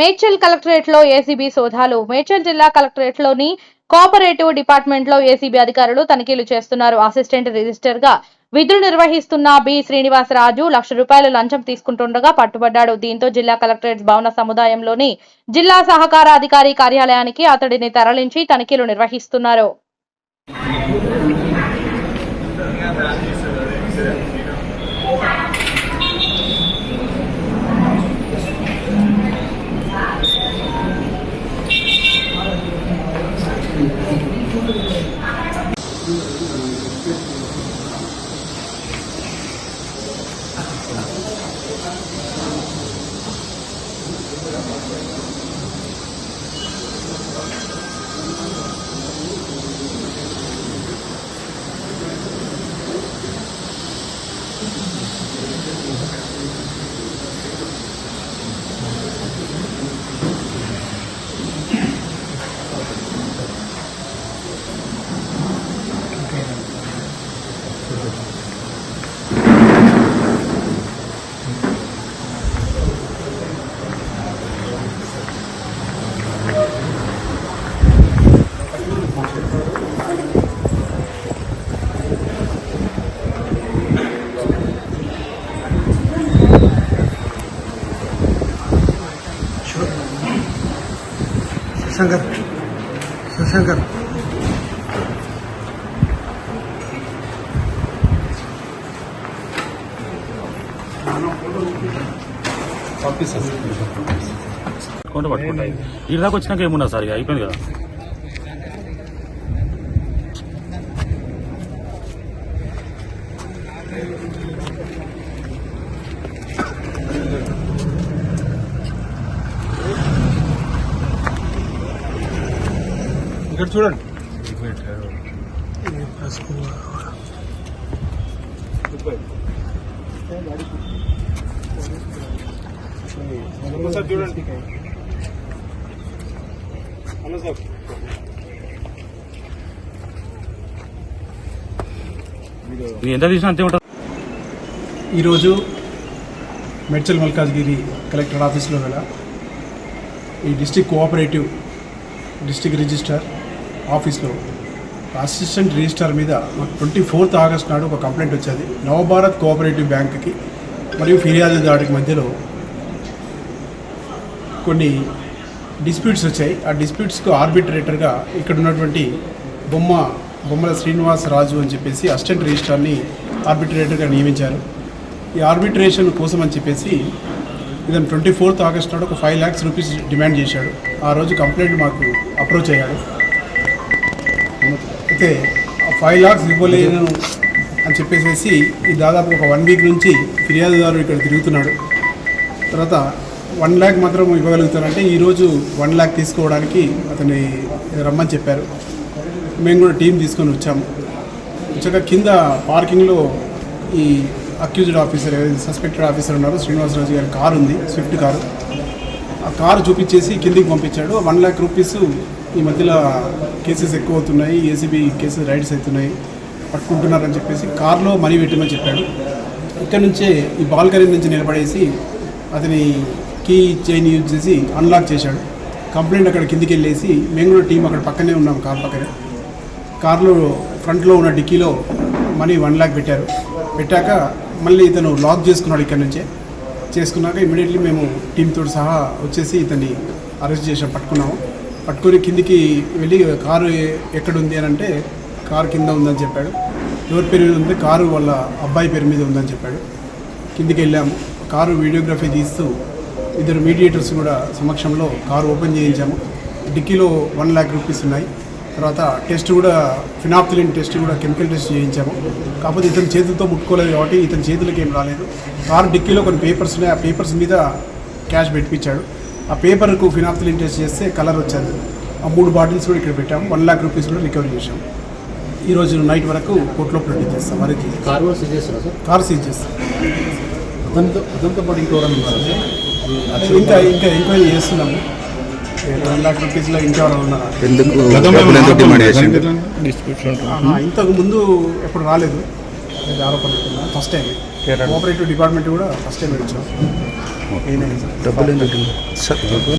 మేడ్చల్ కలెక్టరేట్లో ఏసీబీ సోదాలు. మేడ్చల్ జిల్లా కలెక్టరేట్లోని కోఆపరేటివ్ డిపార్ట్మెంట్లో ఏసీబీ అధికారులు తనిఖీలు చేస్తున్నారు. అసిస్టెంట్ రిజిస్టర్గా విధులు నిర్వహిస్తున్న బి శ్రీనివాసరాజు లక్ష రూపాయలు లంచం తీసుకుంటుండగా పట్టుబడ్డాడు. దీంతో జిల్లా కలెక్టరేట్ భవన సముదాయంలోని జిల్లా సహకార అధికారి కార్యాలయానికి అతడిని తరలించి తనిఖీలు నిర్వహిస్తున్నారు. శంకర్ శంకర్ అకౌంట్ పట్టుకుంటాయి ఈ దాకా వచ్చినాక ఏమున్నా సార్ అయిపోయింది కదా? ఇక్కడ చూడండి. సార్ చూడండి. సార్. ఇది ఎంత తీసినా అంతే ఉంటుంది. ఈరోజు మెడ్చల్ మల్కాజ్గిరి కలెక్టర్ ఆఫీస్లో గల ఈ డిస్టిక్ కోఆపరేటివ్ డిస్టిక్ రిజిస్టర్ ఆఫీస్లో అసిస్టెంట్ రిజిస్టార్ మీద ట్వంటీ ఫోర్త్ ఆగస్ట్ నాడు ఒక కంప్లైంట్ వచ్చేది. నవభారత్ కోఆపరేటివ్ బ్యాంక్కి మరియు ఫిర్యాదు దాడికి మధ్యలో కొన్ని డిస్ప్యూట్స్ వచ్చాయి. ఆ డిస్ప్యూట్స్కు ఆర్బిట్రేటర్గా ఇక్కడ ఉన్నటువంటి బొమ్మ బొమ్మల శ్రీనివాస్ రాజు అని చెప్పేసి అసిస్టెంట్ రిజిస్టార్ని ఆర్బిట్రేటర్గా నియమించారు. ఈ ఆర్బిట్రేషన్ కోసం అని చెప్పేసి ఇతను ట్వంటీ ఫోర్త్ ఆగస్ట్ నాడు ఒక ఫైవ్ ల్యాక్స్ రూపీస్ డిమాండ్ చేశాడు. ఆ రోజు కంప్లైంట్ మాకు అప్రోచ్ అయ్యాడు. అయితే ఆ ఫైవ్ లాక్స్ ఇవ్వలేను అని చెప్పేసి ఈ దాదాపు ఒక వన్ వీక్ నుంచి ఫిర్యాదుదారు ఇక్కడ తిరుగుతున్నాడు. తర్వాత వన్ ల్యాక్ మాత్రం ఇవ్వగలుగుతారంటే ఈరోజు వన్ ల్యాక్ తీసుకోవడానికి అతన్ని రమ్మని చెప్పారు. మేము కూడా టీం తీసుకొని వచ్చాము. వచ్చాక కింద పార్కింగ్లో ఈ అక్యూజ్డ్ ఆఫీసర్ సస్పెక్టెడ్ ఆఫీసర్ ఉన్నారు శ్రీనివాసరాజు గారి కారు ఉంది స్విఫ్ట్ కారు. ఆ కారు చూపించేసి కిందికి పంపించాడు. వన్ ల్యాక్ రూపీస్ ఈ మధ్యలో కేసెస్ ఎక్కువ అవుతున్నాయి ఏసీబీ కేసెస్ రైడ్స్ అవుతున్నాయి పట్టుకుంటున్నారని చెప్పేసి కార్లో మనీ పెట్టమని చెప్పాడు. ఇక్కడ నుంచే ఈ బాల్కనీ నుంచి నిలబడేసి అతని కీ చైన్ యూజ్ చేసి అన్లాక్ చేశాడు. కంప్లైంట్ అక్కడ కిందికి వెళ్ళేసి మేము కూడా టీం అక్కడ పక్కనే ఉన్నాం కార్ పక్కనే. కార్లో ఫ్రంట్లో ఉన్న డిక్కీలో మనీ వన్ ల్యాక్ పెట్టారు. పెట్టాక మళ్ళీ ఇతను లాక్ చేసుకున్నాడు ఇక్కడ నుంచే. చేసుకున్నాక ఇమీడియట్లీ మేము టీంతో సహా వచ్చేసి ఇతన్ని అరెస్ట్ చేసాం పట్టుకున్నాము. పట్టుకొని కిందికి వెళ్ళి కారు ఎక్కడుంది అని అంటే కారు కింద ఉందని చెప్పాడు. ఎవరి పేరు మీద ఉంది? కారు వాళ్ళ అబ్బాయి పేరు మీద ఉందని చెప్పాడు. కిందికి వెళ్ళాము. కారు వీడియోగ్రఫీ తీస్తూ ఇద్దరు మీడియేటర్స్ కూడా సమక్షంలో కారు ఓపెన్ చేయించాము. డిక్కీలో వన్ ల్యాక్ రూపీస్ ఉన్నాయి. తర్వాత టెస్ట్ కూడా ఫినాప్తిలిన్ టెస్ట్ కూడా కెమికల్ టెస్ట్ చేయించాము. కాకపోతే ఇతని చేతులతో ముట్టుకోలేదు కాబట్టి ఇతని చేతులకి ఏం రాలేదు. కారు డిక్కీలో కొన్ని పేపర్స్ ఉన్నాయి. ఆ పేపర్స్ మీద క్యాష్ పెట్టించాడు ఆ పేపర్కు ఫినాప్థలిన్ టెస్ట్ చేస్తే కలర్ వచ్చేది. ఆ మూడు బాటిల్స్ కూడా ఇక్కడ పెట్టాము. వన్ ల్యాక్ రూపీస్ కూడా రికవరీ చేసాము ఈరోజు నైట్ వరకు కోర్టులో ప్రొడ్యూస్ చేస్తాం. మరి కార్ సీజ్ చేస్తారా సార్? కార్ సీజ్ చేస్తాం. అతనితో అతనితో పాటు ఇంకోవడం ఉన్నారా సార్? ఇంకా ఇంకా ఎంక్వైరీ చేస్తున్నాము. వన్ లాక్ రూపీస్లో ఉన్నారా? ఎందుకు ఇంతకు ముందు ఎప్పుడు రాలేదు. ఇది ఆరోపణ ఫస్ట్ టైం కోఆపరేటివ్ డిపార్ట్మెంట్ కూడా ఫస్ట్ టైం వచ్చాం డబ్బులు